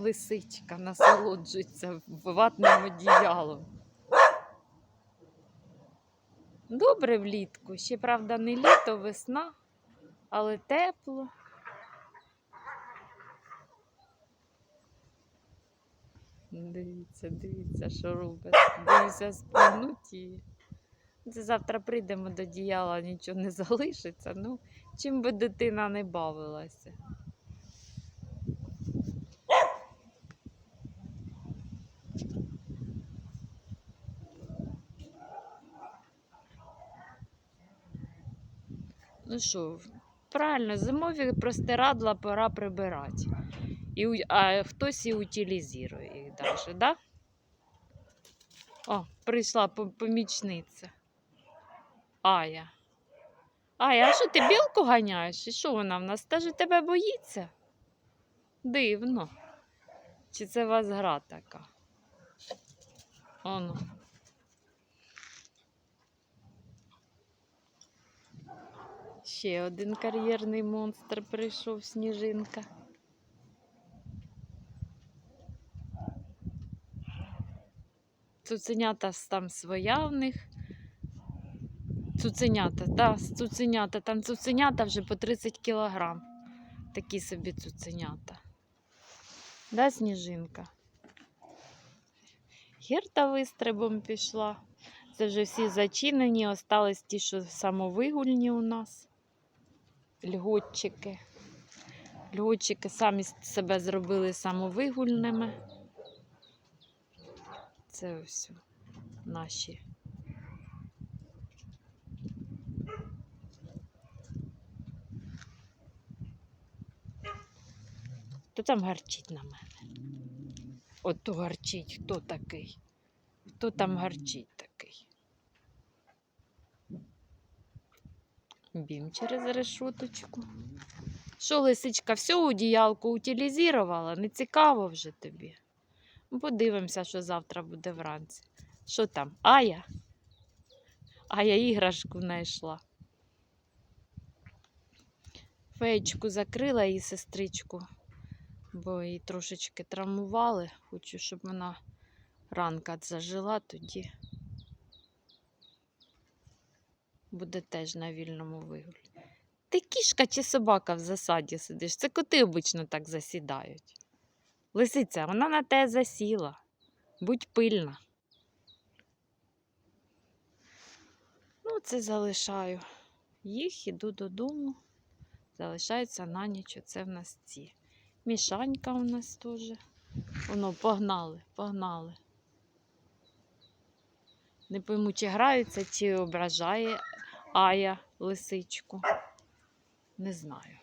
лисичка насолоджується ватним одіялом. Добре влітку. Ще, правда, не літо, весна, але тепло. Дивіться, дивіться, що робить. Дивіться, спинуть її. Це завтра прийдемо до діяла, нічого не залишиться. Ну, чим би дитина не бавилася. Ну що, правильно, зимові простирадла пора прибирати. І, а хтось і утилізує їх даже, да? О, прийшла помічниця. Ая. Ая, а що ти білку ганяєш? І що вона в нас теж тебе боїться? Дивно. Чи це у вас гра така? Оно. Ще один кар'єрний монстр прийшов, сніжинка. Цуценята там своя в них. Цуценята, да, цуценята. Там цуценята вже по 30 кілограм. Такі собі цуценята. Да, сніжинка? Гірта вистрибом пішла. Це вже всі зачинені, остались ті, що самовигульні у нас. Льготчики. Льготчики самі себе зробили самовигульними. Це ось наші. Хто там гарчить на мене? Ото гарчить, хто такий? Хто там гарчить такий? Бім через решоточку. Що, лисичка, всю одіялку утилізувала? Не цікаво вже тобі. Ну, Подивимося, що завтра буде вранці. Що там? Ая? Ая іграшку знайшла. Феєчку закрила її сестричку, бо її трошечки травмували. Хочу, щоб вона ранка зажила, тоді буде теж на вільному вигулі. Ти кішка чи собака в засаді сидиш? Це коти обично так засідають. Лисиця, вона на те засіла. Будь пильна. Ну, це залишаю. Їх іду додому. Залишаються на ніч. Це в нас ці. Мішанька у нас теж. Воно, погнали, погнали. Не пойму, чи граються, чи ображає Ая лисичку. Не знаю.